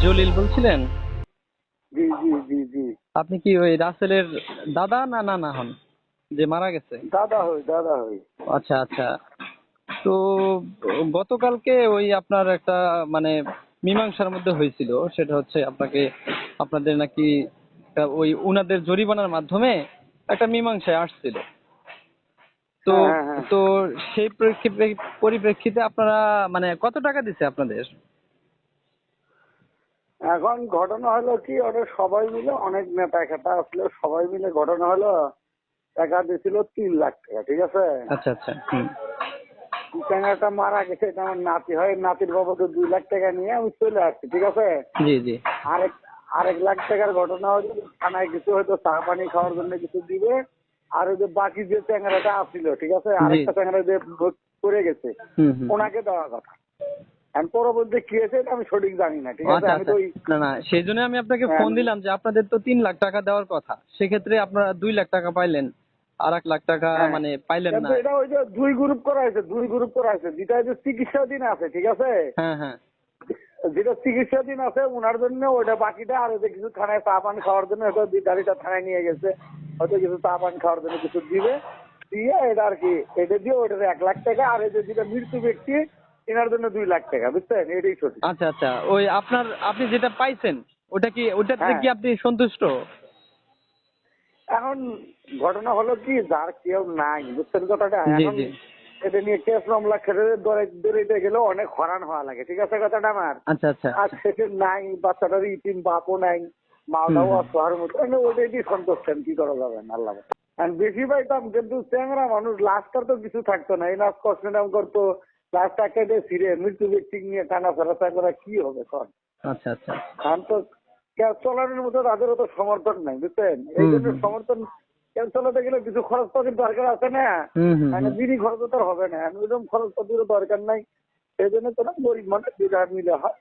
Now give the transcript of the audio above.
জলিল বলছিলেন? জি জি জি জি। আপনি কি ওই রাসেলের দাদা না নানা হন যে মারা গেছে? দাদা হই দাদা হই। আচ্ছা আচ্ছা। তো গতকালকে ওই আপনার একটা মানে মীমাংসার মধ্যে হয়েছিল সেটা হচ্ছে আপনাকে আপনাদের নাকি ওই উনাদের জরিমানার মাধ্যমে একটা মীমাংসায় আসছিল। তো হ্যাঁ, হ্যাঁ। তো সেই পরিপ্রেক্ষিতে আপনারা মানে কত টাকা দিছে আপনাদের? এখন ঘটনা হলো কি ওটা সবাই মিলে অনেক নেতা খেতা আসলে সবাই মিলে ঘটনা হলো টাকা দিয়েছিল তিন লাখ টাকা ঠিক আছে? আচ্ছা আচ্ছা মারা গেছে এটা আমার নাতি হয় নাতির বাবাকে দুই লাখ টাকা নিয়ে আমি চলে আসছি ঠিক আছে? জি জি। আরেক আরেক লাখ টাকার ঘটনা হলো থানায় কিছু হয়তো চা পানি খাওয়ার জন্য কিছু দিবে আর ওই যে বাকি যে ট্যাংরাটা আসছিল ঠিক আছে? আরেকটা ট্যাংরা যে করে গেছে ওনাকে দেওয়ার কথা। পরবর্তী কি হয়েছে আমি সঠিক জানি না ঠিক আছে? আচ্ছা আমি আচ্ছা। তো না না সেই জন্য আমি আপনাকে হ্যাঁ, ফোন দিলাম যে আপনাদের তো তিন লাখ টাকা দেওয়ার কথা। সেক্ষেত্রে আপনারা দুই লাখ টাকা পাইলেন আর এক লাখ টাকা হ্যাঁ। মানে পাইলেন না। এটা ওই যে দুই গ্রুপ করা হয়েছে দুই গ্রুপ করা হয়েছে। যেটা যে চিকিৎসাধীন আছে ঠিক আছে? হ্যাঁ হ্যাঁ। যেটা চিকিৎসাধীন আছে ওনার জন্য ওটা বাকিটা আর ওই যে কিছু থানায় চা পান খাওয়ার জন্য হয়তো গাড়িটা থানায় নিয়ে গেছে। হয়তো কিছু চা পান খাওয়ার জন্য কিছু দিবে। দিয়ে এটা আর কি এটা দিয়ে ওটার এক লাখ টাকা আর এই যে যেটা মৃত্যু ব্যক্তি এনার জন্য দুই লাখ টাকা বুঝছেন? এটাই সঠিক। আচ্ছা আচ্ছা। ওই আপনার আপনি যেটা পাইছেন ওটা কি ওটাতে হ্যাঁ। কি আপনি সন্তুষ্ট? এখন ঘটনা হলো কি যার কেউ নাই বুঝছেন কথাটা? এখন এটা নিয়ে কেস মামলা দরে দরিতে গেলে অনেক হরান হওয়া লাগে ঠিক আছে কথাটা আমার? আচ্ছা আচ্ছা। আর শেষে নাই বাচ্চাটার ইতিম বাপও নাই মাওটাও হুম। অসহার মতো। মানে ওটাই দিয়ে সন্তুষ্ট কি করা যাবে? না আল্লাহ আর বেশি পাইতাম কিন্তু চ্যাংরা মানুষ লাস্টার তো কিছু থাকতো না। এই লাস্ট কষ্টনাম করতো লাস্ট কেটে ফিরে মৃত্যু ব্যক্তি নিয়ে টানা ফেরাচা করা কি হবে কর আচ্ছা আচ্ছা। কারণ তো ক্যাব চালানোর মতো তাদেরও তো সমর্থন নাই বুঝছেন? এই জন্য সমর্থন ক্যাব চালাতে গেলে কিছু খরচ পাতির দরকার আছে না। মানে। বিড়ি খরচ তো হবে না। এরকম খরচ পাতিরও দরকার নাই। সেই জন্য তোরা গরিব মানুষ বিধার মিলে হয়।